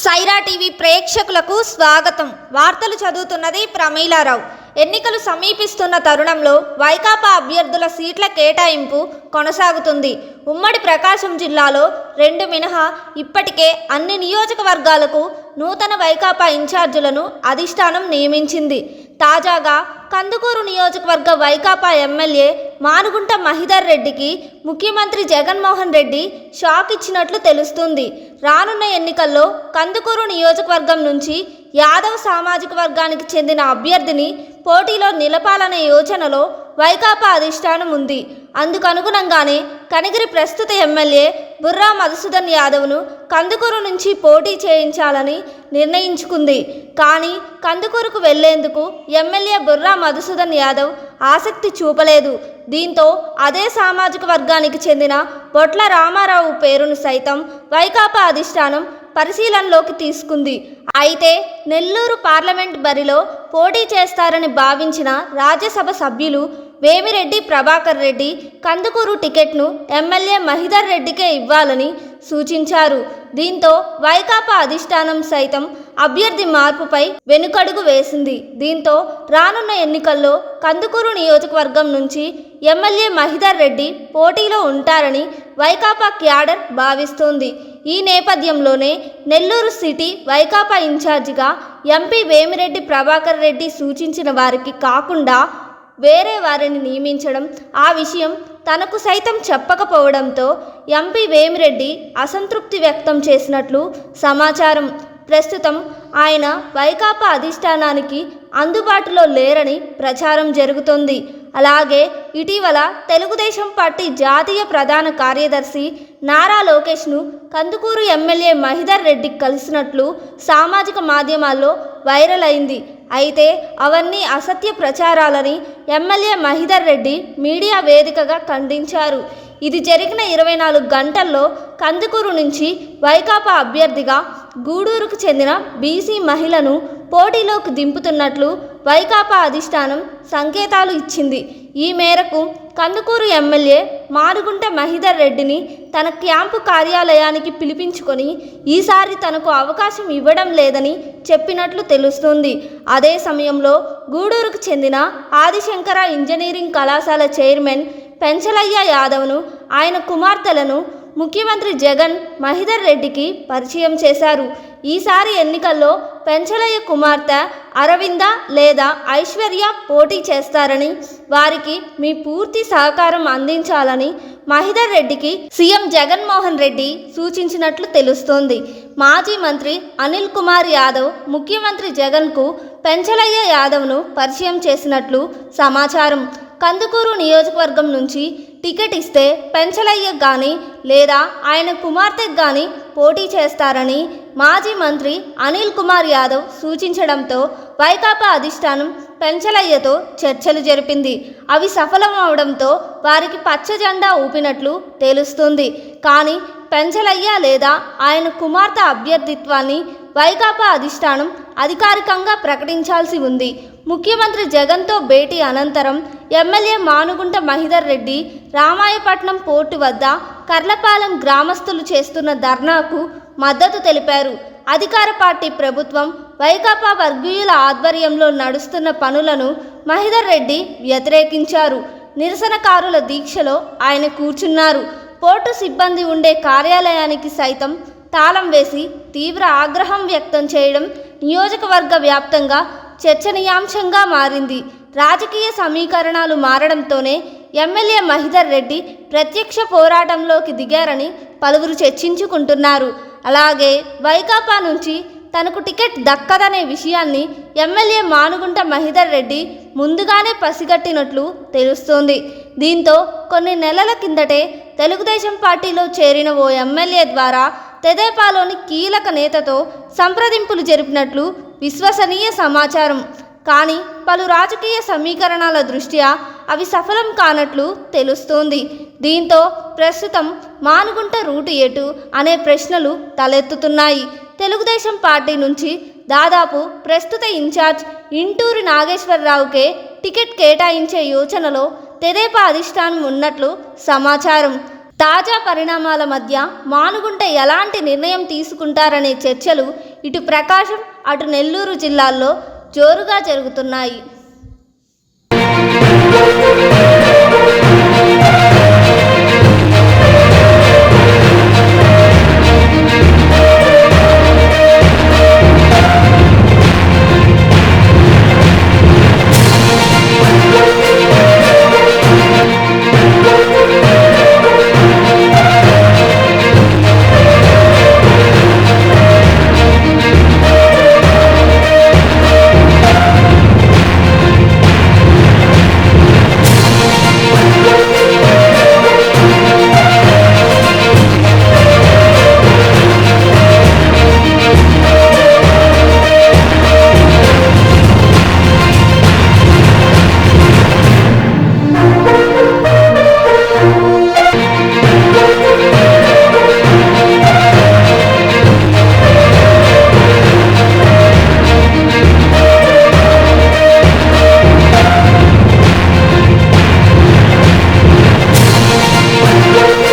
Sye Raa TV ప్రేక్షకులకు స్వాగతం. వార్తలు చదువుతున్నది ప్రమీలారావు. ఎన్నికలు సమీపిస్తున్న తరుణంలో వైకాపా అభ్యర్థుల సీట్ల కేటాయింపు కొనసాగుతుంది. ఉమ్మడి ప్రకాశం జిల్లాలో రెండు మినహా ఇప్పటికే అన్ని నియోజకవర్గాలకు నూతన వైకాపా ఇన్ఛార్జీలను అధిష్టానం నియమించింది. తాజాగా కందుకూరు నియోజకవర్గ వైకాపా ఎమ్మెల్యే మానుగుంట మహిధర్ రెడ్డికి ముఖ్యమంత్రి జగన్మోహన్ రెడ్డి షాక్ ఇచ్చినట్లు తెలుస్తుంది. రానున్న ఎన్నికల్లో కందుకూరు నియోజకవర్గం నుంచి యాదవ్ సామాజిక వర్గానికి చెందిన అభ్యర్థిని పోటీలో నిలపాలనే యోచనలో వైకాపా అధిష్టానం ఉంది. అందుకనుగుణంగానే కనిగిరి ప్రస్తుత ఎమ్మెల్యే బుర్రా మధుసూదన్ యాదవ్ను కందుకూరు నుంచి పోటీ చేయించాలని నిర్ణయించుకుంది. కానీ కందుకూరుకు వెళ్ళేందుకు ఎమ్మెల్యే బుర్రా మధుసూదన్ యాదవ్ ఆసక్తి చూపలేదు. దీంతో అదే సామాజిక వర్గానికి చెందిన బొట్ల రామారావు పేరును సైతం వైకాపా అధిష్టానం పరిశీలనలోకి తీసుకుంది. అయితే నెల్లూరు పార్లమెంట్ బరిలో పోటీ చేస్తారని భావించిన రాజ్యసభ సభ్యులు వేమిరెడ్డి ప్రభాకర్ రెడ్డి కందుకూరు టికెట్ను ఎమ్మెల్యే మహిధర్ రెడ్డికే ఇవ్వాలని సూచించారు. దీంతో వైకాపా అధిష్టానం సైతం అభ్యర్థి మార్పుపై వెనుకడుగు వేసింది. దీంతో రానున్న ఎన్నికల్లో కందుకూరు నియోజకవర్గం నుంచి ఎమ్మెల్యే మహిదర్ రెడ్డి పోటీలో ఉంటారని వైకాపా క్యాడర్ భావిస్తోంది. ఈ నేపథ్యంలోనే నెల్లూరు సిటీ వైకాపా ఇన్ఛార్జిగా ఎంపీ వేమిరెడ్డి ప్రభాకర్ రెడ్డి సూచించిన వారికి కాకుండా వేరే వారిని నియమించడం ఆ విషయం తనకు సైతం చెప్పకపోవడంతో ఎంపీ వేమిరెడ్డి అసంతృప్తి వ్యక్తం చేసినట్లు సమాచారం. ప్రస్తుతం ఆయన వైకాపా అధిష్టానానికి అందుబాటులో లేరని ప్రచారం జరుగుతోంది. అలాగే ఇటీవల తెలుగుదేశం పార్టీ జాతీయ ప్రధాన కార్యదర్శి నారా లోకేష్ను కందుకూరు ఎమ్మెల్యే మహిధర్ రెడ్డి కలిసినట్లు సామాజిక మాధ్యమాల్లో వైరల్ అయింది. అయితే అవన్నీ అసత్య ప్రచారాలని ఎమ్మెల్యే మహిధర్ రెడ్డి మీడియా వేదికగా ఖండించారు. ఇది జరిగిన ఇరవై నాలుగు గంటల్లో కందుకూరు నుంచి వైకాపా అభ్యర్థిగా గూడూరుకు చెందిన బీసీ మహిళను పోటీలోకి దింపుతున్నట్లు వైకాపా అధిష్టానం సంకేతాలు ఇచ్చింది. ఈ మేరకు కందుకూరు ఎమ్మెల్యే మారుగుంట మహిధర్ రెడ్డిని తన క్యాంపు కార్యాలయానికి పిలిపించుకొని ఈసారి తనకు అవకాశం ఇవ్వడం లేదని చెప్పినట్లు తెలుస్తుంది. అదే సమయంలో గూడూరుకు చెందిన ఆదిశంకర ఇంజనీరింగ్ కళాశాల చైర్మన్ పెంచలయ్య యాదవ్ను ఆయన కుమార్తెలను ముఖ్యమంత్రి జగన్ మహిధర్ రెడ్డికి పరిచయం చేశారు. ఈసారి ఎన్నికల్లో పెంచలయ్య కుమార్తె అరవింద లేదా ఐశ్వర్య పోటీ చేస్తారని వారికి మీ పూర్తి సహకారం అందించాలని మహిదర్ రెడ్డికి సీఎం జగన్మోహన్ రెడ్డి సూచించినట్లు తెలుస్తోంది. మాజీ మంత్రి అనిల్ కుమార్ యాదవ్ ముఖ్యమంత్రి జగన్కు పెంచలయ్య యాదవ్ను పరిచయం చేసినట్లు సమాచారం. కందుకూరు నియోజకవర్గం నుంచి టికెట్ ఇస్తే పెంచలయ్యకు కానీ లేదా ఆయన కుమార్తెకు కానీ పోటీ చేస్తారని మాజీ మంత్రి అనిల్ కుమార్ యాదవ్ సూచించడంతో వైకాపా అధిష్టానం పెంచలయ్యతో చర్చలు జరిపింది. అవి సఫలం అవడంతో వారికి పచ్చ జెండా ఊపినట్లు తెలుస్తుంది. కానీ పెంచలయ్య లేదా ఆయన కుమార్తె అభ్యర్థిత్వాన్ని వైకాపా అధిష్టానం అధికారికంగా ప్రకటించాల్సి ఉంది. ముఖ్యమంత్రి జగన్తో భేటీ అనంతరం ఎమ్మెల్యే మానుగుంట మహిధర్ రెడ్డి రామాయపట్నం పోర్టు వద్ద కర్లపాలెం గ్రామస్తులు చేస్తున్న ధర్నాకు మద్దతు తెలిపారు. అధికార పార్టీ ప్రభుత్వం వైకాపా వర్గీయుల ఆధ్వర్యంలో నడుస్తున్న పనులను మహిదర్ రెడ్డి వ్యతిరేకించారు. నిరసనకారుల దీక్షలో ఆయన కూర్చున్నారు. పోర్టు సిబ్బంది ఉండే కార్యాలయానికి సైతం తాళం వేసి తీవ్ర ఆగ్రహం వ్యక్తం చేయడం నియోజకవర్గ వ్యాప్తంగా చర్చనీయాంశంగా మారింది. రాజకీయ సమీకరణాలు మారడంతోనే ఎమ్మెల్యే మహిదర్ రెడ్డి ప్రత్యక్ష పోరాటంలోకి దిగారని పలువురు చర్చించుకుంటున్నారు. అలాగే వైకాపా నుంచి తనకు టికెట్ దక్కదనే విషయాన్ని ఎమ్మెల్యే మానుగుంట మహిధర్ రెడ్డి ముందుగానే పసిగట్టినట్లు తెలుస్తోంది. దీంతో కొన్ని నెలల కిందటే తెలుగుదేశం పార్టీలో చేరిన ఓ ఎమ్మెల్యే ద్వారా తెదేపాలోని కీలక నేతతో సంప్రదింపులు జరిపినట్లు విశ్వసనీయ సమాచారం. కానీ పలు రాజకీయ సమీకరణాల దృష్ట్యా అవి సఫలం కానట్లు తెలుస్తోంది. దీంతో ప్రస్తుతం మానుగుంట రూటు ఎటు అనే ప్రశ్నలు తలెత్తుతున్నాయి. తెలుగుదేశం పార్టీ నుంచి దాదాపు ప్రస్తుత ఇన్ఛార్జ్ ఇంటూరి నాగేశ్వరరావుకే టికెట్ కేటాయించే యోచనలో తెదేపా అధిష్టానం ఉన్నట్లు సమాచారం. తాజా పరిణామాల మధ్య మానుగుంట ఎలాంటి నిర్ణయం తీసుకుంటారనే చర్చలు ఇటు ప్రకాశం అటు నెల్లూరు జిల్లాల్లో జోరుగా జరుగుతున్నాయి.